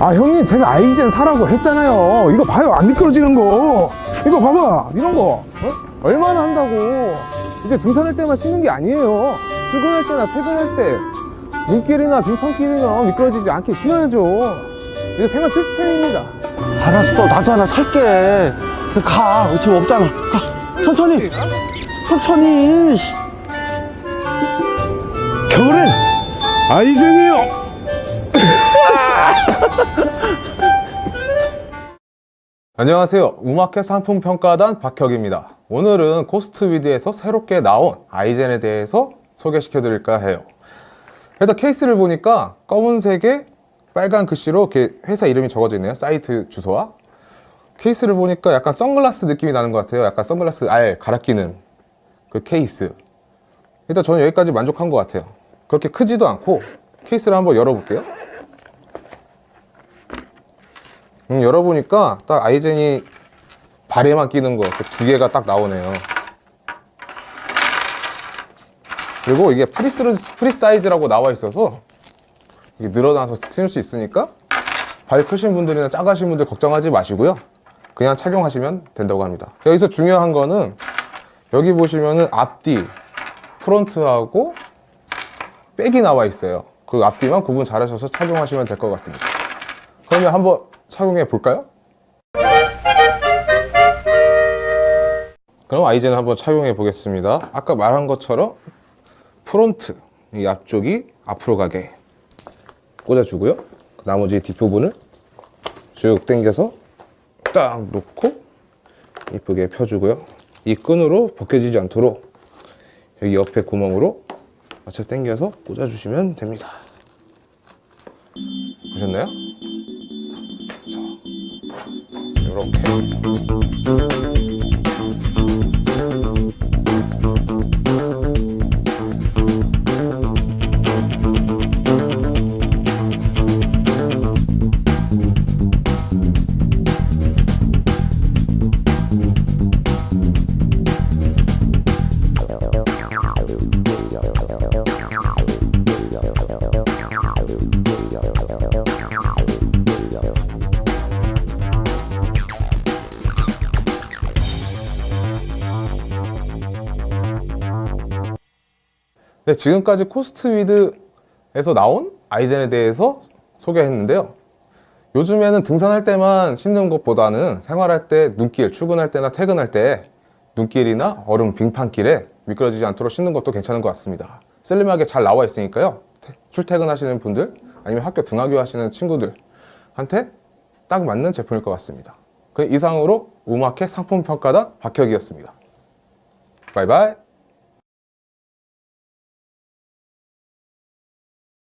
아 형님 제가 아이젠 사라고 했잖아요. 이거 봐요. 안 미끄러지는 거. 이거 봐봐. 이런 거. 어? 얼마나 한다고. 이제 등산할 때만 신는 게 아니에요. 출근할 때나 퇴근할 때 눈길이나 빙판길이나 미끄러지지 않게 신어야죠. 이거 생활 필수템입니다. 알았어. 나도 하나 살게. 그 가. 지금 없잖아 가 천천히 천천히 씨. 겨울엔 아이젠이요 안녕하세요. 우마켓 상품평가단 박혁입니다. 오늘은 코스트위드에서 새롭게 나온 아이젠에 대해서 소개시켜 드릴까 해요. 일단 케이스를 보니까 검은색에 빨간 글씨로 이렇게 회사 이름이 적어져 있네요. 사이트 주소와. 케이스를 보니까 약간 선글라스 느낌이 나는 것 같아요. 약간 선글라스 알 갈아 끼는 그 케이스. 일단 저는 여기까지 만족한 것 같아요. 그렇게 크지도 않고 케이스를 한번 열어볼게요. 음, 열어보니까 딱 아이젠이 발에만 끼는 거 두 개가 딱 나오네요. 그리고 이게 프리스, 프리 사이즈라고 나와 있어서 늘어나서 신을 수 있으니까 발 크신 분들이나 작으신 분들 걱정하지 마시고요. 그냥 착용하시면 된다고 합니다. 여기서 중요한 거는 여기 보시면은 앞뒤, 프론트하고 백이 나와 있어요. 그 앞뒤만 구분 잘 하셔서 착용하시면 될 것 같습니다. 그러면 한번 착용해 볼까요? 그럼 아이젠 한번 착용해 보겠습니다. 아까 말한 것처럼 프론트 이 앞쪽이 앞으로 가게 꽂아주고요. 그 나머지 뒷부분을 쭉 당겨서 딱 놓고 이쁘게 펴주고요. 이 끈으로 벗겨지지 않도록 여기 옆에 구멍으로 맞춰 당겨서 꽂아주시면 됩니다. 보셨나요? 이렇게 네, 지금까지 코스트위드에서 나온 아이젠에 대해서 소개했는데요. 요즘에는 등산할 때만 신는 것보다는 생활할 때 눈길, 출근할 때나 퇴근할 때 눈길이나 얼음 빙판길에 미끄러지지 않도록 신는 것도 괜찮은 것 같습니다. 슬림하게 잘 나와 있으니까요. 태- 출퇴근하시는 분들 아니면 학교 등하교 하시는 친구들한테 딱 맞는 제품일 것 같습니다. 그 이상으로 우마켓 상품 평가단 박혁이었습니다. 바이바이.